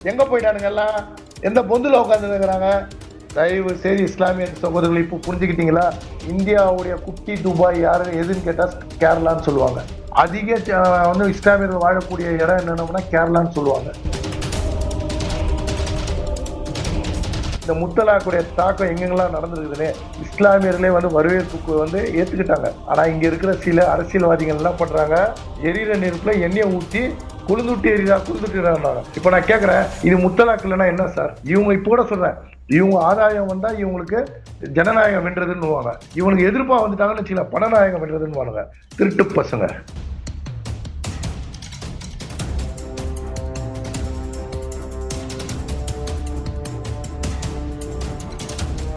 எங்க போயிட்டானுங்க எல்லாம்? எந்த பொந்துல உட்காந்துருக்கிறாங்க தயவு செய்து இஸ்லாமிய சகோதரர்கள் இப்போ புரிஞ்சுக்கிட்டீங்களா? இந்தியாவுடைய குட்டி துபாய் யாரு எதுன்னு கேட்டால் கேரளான்னு சொல்லுவாங்க. அதிக வந்து இஸ்லாமியர்கள் வாழக்கூடிய இடம் என்னென்னா கேரளான்னு சொல்லுவாங்க. இந்த முத்தலாக்குடைய தாக்கம் எங்கெங்கெல்லாம் நடந்திருக்குதுன்னு இஸ்லாமியர்களே வந்து வரவேற்புக்கு வந்து ஏற்றுக்கிட்டாங்க ஆனால் இங்கே இருக்கிற சில அரசியல்வாதிகள் என்ன பண்ணுறாங்க எரியிற நெருப்பில் எண்ணெயை ஊற்றி குளிந்துட்டு எறிதா குளிந்துட்டு இப்ப நான் கேக்குறேன் இது முத்தலாக்கு இல்லைன்னா என்ன சார் இவங்க இப்போ கூட சொல்றேன் இவங்க ஆதாயம் வந்தா இவங்களுக்கு ஜனநாயகம் வென்றதுன்னு இவனுக்கு எதிர்ப்பா வந்துட்டாங்கன்னு வச்சுக்கல பணநாயகம் வென்றதுன்னு திருட்டு பசங்க.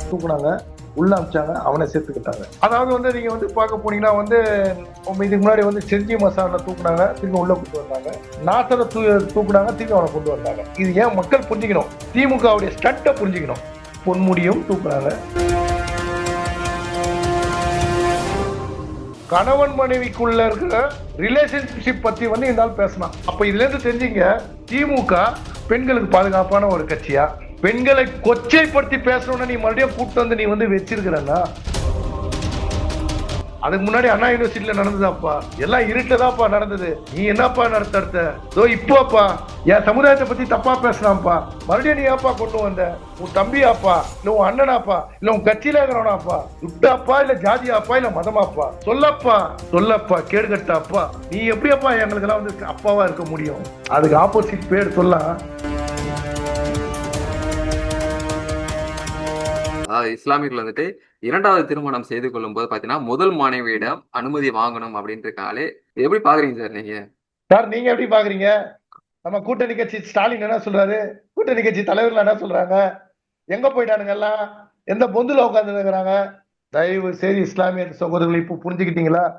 தூக்குனாங்க. உள்ள அமிச்சாங்க அவனை சேர்த்துக்கிட்டாங்க. அதாவது வந்து நீங்க வந்து பார்க்க போனீங்கன்னா வந்து இதுக்கு முன்னாடி வந்து செஞ்சி மசாலா தூக்குனாங்க திரும்ப உள்ள கொண்டு வந்தாங்க. நாசரை தூ தூக்குனாங்க திரும்ப அவனை கொண்டு வந்தாங்க. இது ஏன் மக்கள் புரிஞ்சுக்கணும்? திமுகவுடைய ஸ்டட்டை புரிஞ்சுக்கணும். பொன்முடியும் தூக்குனாங்க. கணவன் மனைவிக்குள்ள இருக்கிற ரிலேஷன்ஷிப் பத்தி வந்து இந்த ஆள் பேசலாம். அப்ப இதுல இருந்து தெரிஞ்சீங்க திமுக பெண்களுக்கு பாதுகாப்பான ஒரு கட்சியா? பெண்களை கொச்சைப்படுத்தி பேசணும்னு நீ மறுபடியும் கூட்டு வந்து நீ வந்து வச்சிருக்கிறன்னா அதுக்கு முன்னாடி அண்ணா யூனிவர்சிட்டியில நடந்ததாப்பா. எல்லாம் இருட்டதாப்பா நடந்தது. நீ என்னப்பா நடத்த அடுத்த? இப்போப்பா என் சமுதாயத்தை பத்தி தப்பா பேசினாப்பா மறுபடியும் நீ ஏப்பா கொண்டு வந்த? உன் தம்பியாப்பா இல்ல உன் அண்ணனாப்பா இல்ல உன் கட்சியில இருக்கிறவனாப்பா துட்டாப்பா இல்ல ஜாதியாப்பா இல்ல மதமாப்பா? சொல்லப்பா சொல்லப்பா கேடுகட்டாப்பா. நீ எப்படியாப்பா எங்களுக்கு எல்லாம் வந்து அப்பாவா இருக்க முடியும்? அதுக்கு ஆப்போசிட் பேர் சொல்லலாம் இஸ்லாமியர்கள் வந்துட்டு இரண்டாவது திருமணம் செய்து கொள்ளும் போது பாத்தீங்கன்னா முதல் மாணவியிடம் அனுமதி வாங்கணும் அப்படின்றக்காலே எப்படி பாக்குறீங்க சார் நீங்க? சார் நீங்க எப்படி பாக்குறீங்க? நம்ம கூட்டணி கட்சி ஸ்டாலின் என்ன சொல்றாரு? கூட்டணி கட்சி தலைவர்கள் என்ன சொல்றாங்க? எங்க போயிட்டானுங்க எல்லாம்? எந்த பொந்துல உட்கார்ந்து இருக்கிறாங்க? தயவு செய்து இஸ்லாமிய சகோதரர்கள் இப்போ புரிஞ்சுக்கிட்டீங்களா?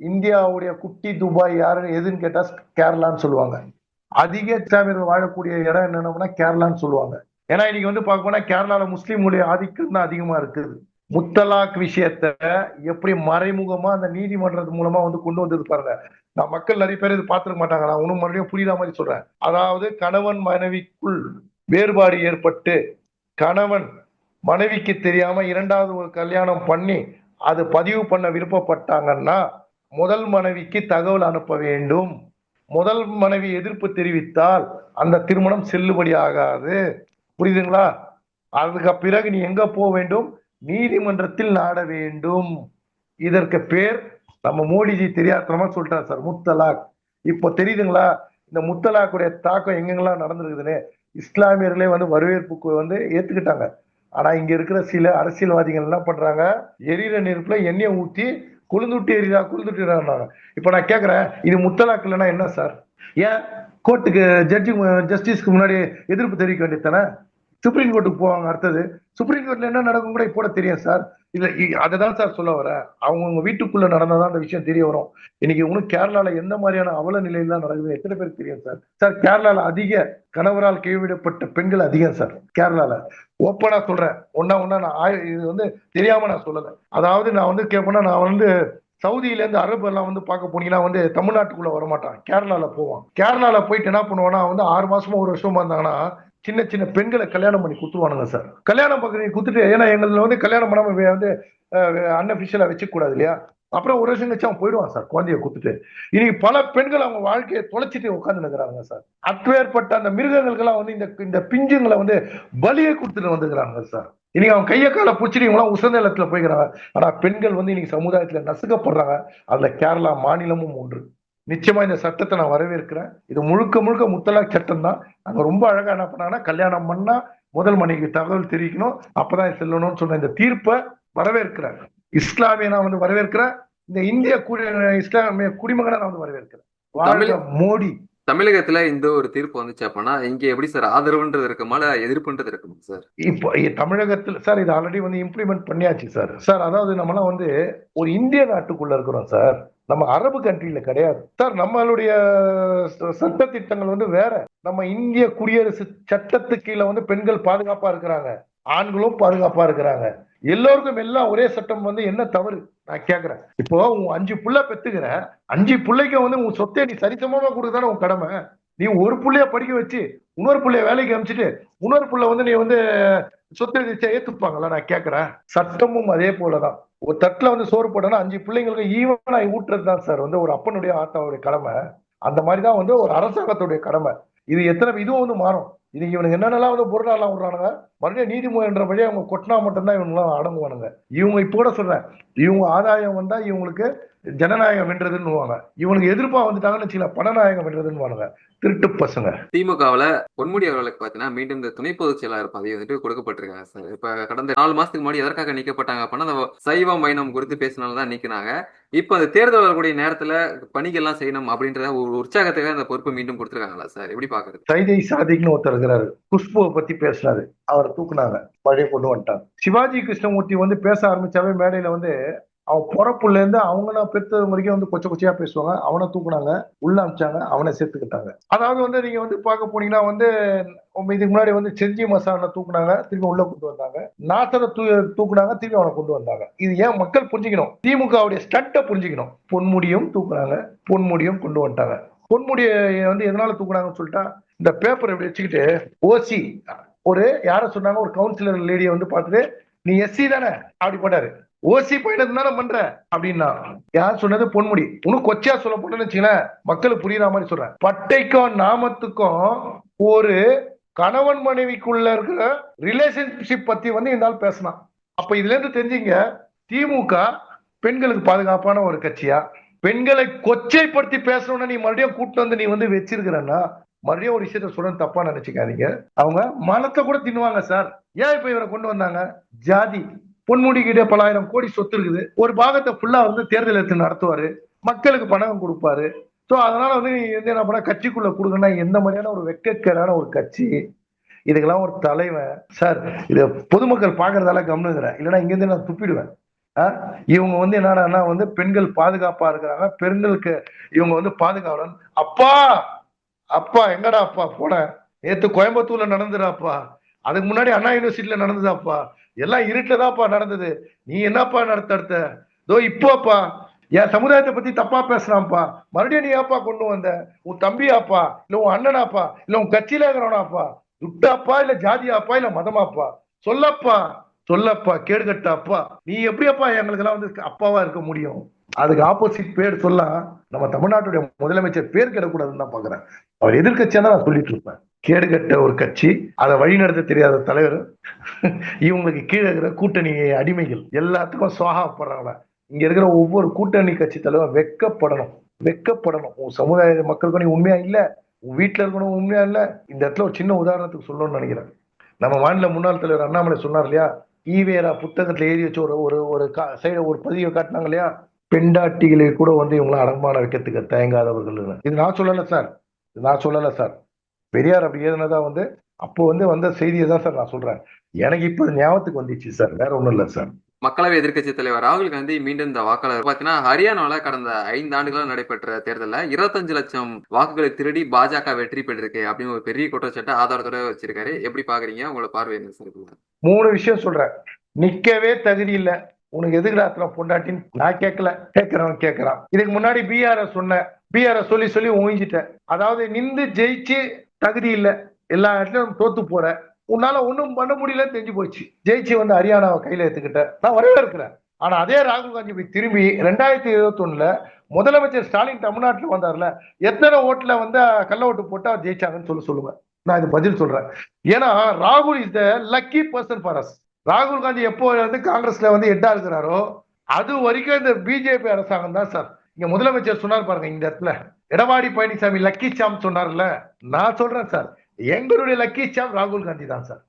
இந்தியாவுடைய குட்டி துபாய் யாரு எதுன்னு கேட்டா கேரளான்னு சொல்லுவாங்க. அதிக இஸ்லாமியர்கள் வாழக்கூடிய இடம் என்னன்னா கேரளான்னு சொல்லுவாங்க. ஏன்னா இன்னைக்கு வந்து பார்க்க போனா கேரளால முஸ்லீம்களுடைய ஆதிக்கம் தான் அதிகமா இருக்குது. முத்தலாக் விஷயத்த எப்படி மறைமுகமா அந்த நீதிமன்றத்து மூலமா வந்து கொண்டு வந்தது பாருங்க. நான் மக்கள் நிறைய பேர் இது பார்த்துருக்க மாட்டாங்க. நான் இன்னும் மறுபடியும் புரியுற மாதிரி சொல்றேன். அதாவது கணவன் மனைவிக்குள் வேறுபாடு ஏற்பட்டு கணவன் மனைவிக்கு தெரியாம இரண்டாவது ஒரு கல்யாணம் பண்ணி அது பதிவு பண்ண விருப்பப்பட்டாங்கன்னா முதல் மனைவிக்கு தகவல் அனுப்ப வேண்டும். முதல் மனைவி எதிர்ப்பு தெரிவித்தால் அந்த திருமணம் செல்லுபடி ஆகாது புரியுதுங்களா? அதுக்கு பிறகு நீ எங்க போக வேண்டும்? நீதிமன்றத்தில் நாட வேண்டும். இதற்கு பேர் நம்ம மோடிஜி தெரியாதனமா சொல்லிட்டார் சார் முத்தலாக். இப்போ தெரியுதுங்களா? இந்த முத்தலாக்குடைய தாக்கம் எங்கெங்கெல்லாம் நடந்திருக்குதுன்னு இஸ்லாமியர்களே வந்து வரவேற்புக்கு வந்து ஏத்துக்கிட்டாங்க. ஆனா இங்க இருக்கிற சில அரசியல்வாதிகள் என்ன பண்றாங்க? எரியிற நெருப்புல எண்ணெயை ஊத்தி குளிந்துட்டு எரிதா குளிந்துட்டு எரியுதான்னாங்க இப்ப நான் கேக்குறேன் இது முத்தலாக் இல்லைன்னா என்ன சார்? ஏன் கோர்ட்டுக்கு ஜட்ஜி ஜஸ்டிஸ்க்கு முன்னாடி எதிர்ப்பு தெரிவிக்க வேண்டியதானே சுப்ரீம் கோர்ட்டுக்கு போவாங்க அடுத்தது. சுப்ரீம் கோர்ட்ல என்ன நடக்கும் கூட இப்போ தெரியும் சார். இல்ல அதை தான் சார் சொல்ல வரேன். அவங்கவுங்க வீட்டுக்குள்ள நடந்ததான் அந்த விஷயம் தெரிய வரும். இன்னைக்கு இன்னும் கேரளால எந்த மாதிரியான அவல நிலையெல்லாம் நடக்குது எத்தனை பேருக்கு தெரியும் சார்? சார் கேரளால அதிக கணவரால் கைவிடப்பட்ட பெண்கள் அதிகம் சார். கேரளால. ஓப்பனா சொல்றேன். ஒன்னா ஒன்னா நான் ஆய- இது வந்து தெரியாம நான் சொல்லல. அதாவது நான் வந்து கேட்பேன்னா நான் வந்து சவுதியில இருந்து அரபு எல்லாம் வந்து பார்க்க போனீங்கன்னா வந்து தமிழ்நாட்டுக்குள்ள வர மாட்டான் கேரளால போவான் கேரளால போயிட்டு என்ன பண்ணுவான்னா வந்து ஆறு மாசமா ஒரு வருஷமா இருந்தாங்கன்னா சின்ன சின்ன பெண்களை கல்யாணம் பண்ணி கொடுத்துருவானுங்க சார். கல்யாணம் பண்ணி குத்துட்டு ஏன்னா எங்களை வந்து கல்யாணம் பண்ணாம வந்து அன்அபிஷியலா வச்சுக்க கூடாது இல்லையா? அப்புறம் ஒரு வருஷம் கழிச்சு அவன் போயிடுவான் சார் குழந்தைய குத்துட்டு. இன்னைக்கு பல பெண்கள் அவங்க வாழ்க்கையை தொலைச்சிட்டு உட்கார்ந்து நிற்கிறாங்க சார். அப்பேற்பட்ட அந்த மிருகங்களுக்கெல்லாம் வந்து இந்த இந்த பிஞ்சுங்களை வந்து பலியை கொடுத்துட்டு வந்துக்கிறாங்க சார். இன்னைக்கு அவன் கையை காலை பிடிச்சிட்டு இவங்களாம் உசந்த இடத்துல போய்க்கிறாங்க. ஆனா பெண்கள் வந்து இன்னைக்கு சமுதாயத்துல நசுக்கப்படுறாங்க. அதுல கேரளா மாநிலமும் ஒன்று. நிச்சயமா இந்த சட்டத்தை நான் வரவேற்கிறேன். இது முழுக்க முழுக்க முத்தலாக் சட்டம் தான். அங்க ரொம்ப அழகா என்ன பண்ணாங்கன்னா கல்யாணம் பண்ணா முதல் மனைவிக்கு தகவல் தெரிவிக்கணும். அப்பதான் செல்லணும்னு சொன்ன இந்த தீர்ப்பை வரவேற்கிறேன் இஸ்லாமிய நான் வந்து வரவேற்கிறேன். இந்த இந்திய குடி இஸ்லாமிய குடிமகனை நான் வந்து வரவேற்கிறேன். மோடி. தமிழகத்துல இந்த ஒரு தீர்ப்பு வந்துச்சு அப்படின்னா இங்க எப்படி சார் ஆதரவுன்றது இருக்குமா இல்ல எதிர்ப்புன்றது இருக்குமா சார்? இப்போ தமிழகத்தில் சார் இது ஆல்ரெடி வந்து இம்ப்ளிமெண்ட் பண்ணியாச்சு சார். சார் அதாவது நம்மலாம் வந்து ஒரு இந்திய நாட்டுக்குள்ள இருக்கிறோம் சார். நம்ம அரபு கண்ட்ரியில கிடையாது. சார் நம்மளுடைய சட்ட திட்டங்கள் வந்து வேற. நம்ம இந்திய குடியரசு சட்டத்துக்கு கீழே வந்து பெண்கள் பாதுகாப்பா இருக்கிறாங்க. ஆண்களும் பாதுகாப்பா இருக்கிறாங்க. எல்லோருக்கும் எல்லாம் ஒரே சட்டம் வந்து என்ன தவறு? நான் கேக்குறேன். இப்போ உன் அஞ்சு புள்ள பெத்துக்கிற அஞ்சு புள்ளைக்கு வந்து உன் சொத்தை நீ சரிசமமா கொடுக்கதானே உன் கடமை? நீ ஒரு புள்ளைய படிக்க வச்சு இன்னொரு புள்ளைய வேலைக்கு அனுப்பிச்சிட்டு இன்னொரு புள்ள வந்து நீ வந்து சொத்து எழுதிச்சா ஏத்துப்பாங்களா நான் கேட்கறேன் சட்டமும் அதே போலதான். ஒரு தட்டுல வந்து சோறு போட்டோம்னா அஞ்சு பிள்ளைங்களுக்கு ஈவனா ஊட்டுறது தான் சார் வந்து ஒரு அப்பனுடைய ஆத்தாவுடைய கடமை. அந்த மாதிரிதான் வந்து ஒரு அரசாங்கத்துடைய கடமை. இது எத்தனை இதுவும் வந்து மாறும். இன்னைக்கு இவனுக்கு என்னென்னலாம் வந்து பொருளாலாம் விடுறானுங்க? மறுபடியும் நீதிமன்றபடி அவங்க கொட்டினா மட்டும்தான் இவங்கெல்லாம் அடங்குவானுங்க. இவங்க இப்போ கூட சொல்றேன் இவங்க ஆதாயம் வந்தா இவங்களுக்கு ஜனநாயகம் வென்றதுன்னு இவனுக்கு எதிர்ப்பா வந்துட்டாங்கன்னு சில பணநாயகம் வென்றதுன்னு திருட்டு பசங்க. திமுகவுல பொன்முடி அவர்களுக்கு பாத்தீங்கன்னா மீண்டும் இந்த துணை பொதுச் செயலாளர் பதவி வந்துட்டு கொடுக்கப்பட்டிருக்காங்க சார். இப்ப கடந்த நாலு மாசத்துக்கு முன்னாடி எதற்காக நீக்கப்பட்டாங்க அப்படின்னா அந்த சைவம் வைணம் குறித்து பேசினால்தான் நீக்கினாங்க. இப்ப அந்த தேர்தல் வரக்கூடிய நேரத்துல பணிகள்லாம் செய்யணும் அப்படின்றத ஒரு உற்சாகத்துக்காக அந்த பொறுப்பு மீண்டும் கொடுத்துருக்காங்களா சார்? எப்படி பாக்குறது? சைதை சாதிக்னு ஒருத்தர் இருக்கிறாரு. குஷ்புவை பத்தி பேசுறாரு. அவரை தூக்குனாங்க. பழைய கொண்டு வந்துட்டாங்க சிவாஜி கிருஷ்ணமூர்த்தி வந்து பேச ஆரம்பிச்சாவே மேடையில வந்து அவன் பிறப்புல இருந்து அவங்க பெற்றது வரைக்கும் வந்து கொச்ச கொச்சையா பேசுவாங்க. அவனை தூக்குனாங்க உள்ள அமிச்சாங்க அவனை சேர்த்துக்கிட்டாங்க. அதாவது வந்து நீங்க வந்து பார்க்க போனீங்கன்னா வந்து இதுக்கு முன்னாடி வந்து செஞ்சி மசாலா தூக்குனாங்க திரும்பி உள்ள கொண்டு வந்தாங்க. நாசரை தூ தூக்குனாங்க திரும்பி அவனை கொண்டு வந்தாங்க. இது ஏன் மக்கள் புரிஞ்சுக்கணும்? திமுகவுடைய ஸ்டண்ட்டை புரிஞ்சுக்கணும். பொன்முடியும் தூக்குனாங்க பொன்முடியும் கொண்டு வந்துட்டாங்க. பொன்முடியை வந்து எதனால தூக்குனாங்கன்னு சொல்லிட்டா இந்த பேப்பர் இப்படி வச்சுக்கிட்டு ஓசி ஒரு யாரை சொன்னாங்க ஒரு கவுன்சிலர் லேடியை வந்து பார்த்துட்டு நீ எஸ்சி தானே? அப்படி போட்டாரு. ஓசி பயணம் தானே பண்ற அப்படின்னா யார் சொன்னது? பொன்முடி. உனக்கு கொச்சையா சொல்ல போட்டேன்னு வச்சுங்களேன் மக்களுக்கு புரியுற மாதிரி சொல்றேன். பட்டைக்கும் நாமத்துக்கும் ஒரு கணவன் மனைவிக்குள்ள இருக்கிற ரிலேஷன்ஷிப் பத்தி வந்து இந்த ஆள் பேசினான் அப்ப இதுல இருந்து தெரிஞ்சுங்க திமுக பெண்களுக்கு பாதுகாப்பான ஒரு கட்சியா? பெண்களை கொச்சைப்படுத்தி பேசணும்னா நீ மறுபடியும் கூட்டு வந்து நீ வந்து வச்சிருக்கிறன்னா மறுபடியும் ஒரு விஷயத்த சொல்ல தப்பா நினைச்சுக்காதீங்க. அவங்க மனத்தை கூட தின்னுவாங்க சார். ஏன் இப்ப இவரை கொண்டு வந்தாங்க? ஜாதி. பொன்முடி கிட்ட பலாயிரம் கோடி சொத்து இருக்குது. ஒரு பாகத்தை ஃபுல்லா வந்து தேர்தல் எடுத்து நடத்துவாரு. மக்களுக்கு பணம் கொடுப்பாரு. ஸோ அதனால வந்து நீ வந்து என்ன பண்ண கட்சிக்குள்ள கொடுங்கன்னா எந்த மாதிரியான ஒரு வெக்கக்கேடான ஒரு கட்சி? இதுக்கெல்லாம் ஒரு தலைவன். சார் இதை பொதுமக்கள் பாக்குறதால கவனிக்கிறேன் இல்லைன்னா இங்கேருந்து நான் துப்பிடுவேன். இவங்க வந்து என்னன்னா வந்து பெண்கள் பாதுகாப்பா இருக்கிறாங்க. பெண்களுக்கு இவங்க வந்து பாதுகாவலன். அப்பா! அப்பா எங்கடா அப்பா போன? நேத்து கோயம்புத்தூர்ல நடந்துடாப்பா அதுக்கு முன்னாடி அண்ணா யூனிவர்சிட்டியில நடந்ததாப்பா எல்லாம் இருட்டுலதான்ப்பா நடந்தது. நீ என்னப்பா நடத்த அடுத்த? தோ இப்போப்பா என் சமுதாயத்தை பத்தி தப்பா பேசுறான்ப்பா. மறுபடியும் நீ ஏப்பா கொண்டு வந்த? உன் தம்பியாப்பா இல்ல உன் அண்ணனாப்பா இல்ல உன் கட்சியில இருக்கிறவனாப்பா? துட்டாப்பா இல்ல ஜாதியாப்பா இல்ல மதமாப்பா? சொல்லப்பா சொல்லப்பா கேடுகட்டாப்பா. நீ எப்படியாப்பா எங்களுக்கு எல்லாம் வந்து அப்பாவா இருக்க முடியும்? அதுக்கு ஆப்போசிட் பேர் சொல்ல நம்ம தமிழ்நாட்டுடைய முதலமைச்சர் பேர் கிடக்கூடாதுன்னு தான் பாக்குறேன். அவர் எதிர்கட்சியா தான் நான் சொல்லிட்டு இருப்பேன். கேடுகட்ட ஒரு கட்சி. அதை வழிநடத்த தெரியாத தலைவர். இவங்களுக்கு கீழே இருக்கிற கூட்டணி அடிமைகள். எல்லாத்துக்கும் சுவாகப்படுறாங்க இங்க இருக்கிற ஒவ்வொரு கூட்டணி கட்சி தலைவர் வெக்கப்படணும். வெக்கப்படணும். உன் சமுதாய மக்களுக்கு நீ உண்மையா இல்ல? உன் வீட்டுல இருக்கணும் உண்மையா இல்ல? இந்த இடத்துல ஒரு சின்ன உதாரணத்துக்கு சொல்லணும்னு நினைக்கிறேன். நம்ம மாநில முன்னாள் தலைவர் அண்ணாமலை சொன்னார் இல்லையா? ஈவேரா புத்தகத்துல எழுதி வச்சு ஒரு ஒரு ஒரு சைட ஒரு பதிவை காட்டினாங்க இல்லையா? பெண்டாட்டிகளை கூட வந்து இவங்களை அடமான வைக்கிறதுக்கு தயங்காதவர்கள் இது நான் சொல்லல சார். நான் சொல்லல சார். பெரியார் அப்படி ஏதுனதா வந்து அப்போ வந்து வந்த செய்தியை தான் சார் நான் சொல்றேன். எனக்கு இப்ப ஞாபகத்துக்கு வந்துச்சு சார் வேற ஒண்ணும் இல்ல சார். மக்களவை எதிர்க்கட்சி தலைவர் ராகுல் காந்தி மீண்டும் இந்த வாக்காளர் பாத்தீங்கன்னா ஹரியானால கடந்த ஐந்து ஆண்டுகளா நடைபெற்ற தேர்தலில் இருபத்தஞ்சு லட்சம் வாக்குகளை திருடி பாஜக வெற்றி பெற்றிருக்கு அப்படின்னு ஒரு பெரிய குற்றச்சாட்டை ஆதாரத்தோட வச்சிருக்காரு. எப்படி பாக்குறீங்க? உங்களோட பார்வை மூணு விஷயம் சொல்றேன். நிக்கவே தகுதி இல்ல. உனக்கு எதுக்குடா பொண்டாட்டின்னு? நான் கேட்கல. கேட்கறவன் கேட்கறான். இதுக்கு முன்னாடி பிஆர் சொன்ன பிஆர் சொல்லி சொல்லி ஓய்ஞ்சிட்டேன் அதாவது நின்று ஜெயிச்சு தகுதி இல்லை. எல்லா இடத்துலையும் தோத்து போற. உன்னால ஒன்றும் பண்ண முடியல தெரிஞ்சு போச்சு. ஜெயிச்சு வந்து ஹரியானாவை கையில எடுத்துக்கிட்ட. நான் வரவேற்கிறேன். ஆனா அதே ராகுல் காந்தி போய் திரும்பி ரெண்டாயிரத்தி இருபத்தி ஒண்ணுல முதலமைச்சர் ஸ்டாலின் தமிழ்நாட்டில் வந்தார்ல எத்தனை ஓட்டுல வந்து கள்ள ஓட்டு போட்டா ஜெயிச்சாங்கன்னு சொல்ல சொல்லுவேன் நான் இது பதில் சொல்றேன். ஏன்னா ராகுல் is the lucky person for us ராகுல் காந்தி எப்போ வந்து காங்கிரஸ்ல வந்து ஹெட்டா இருக்கிறாரோ அது வரைக்கும் இந்த பிஜேபி அரசாங்கம் தான் சார் இங்க முதலமைச்சர் சொன்னார் பாருங்க இந்த இடத்துல. எடப்பாடி பழனிசாமி லக்கி சாம் சொன்னார்ல. நான் சொல்றேன் சார். எங்களுடைய லக்கி சாம் ராகுல் காந்தி தான் சார்.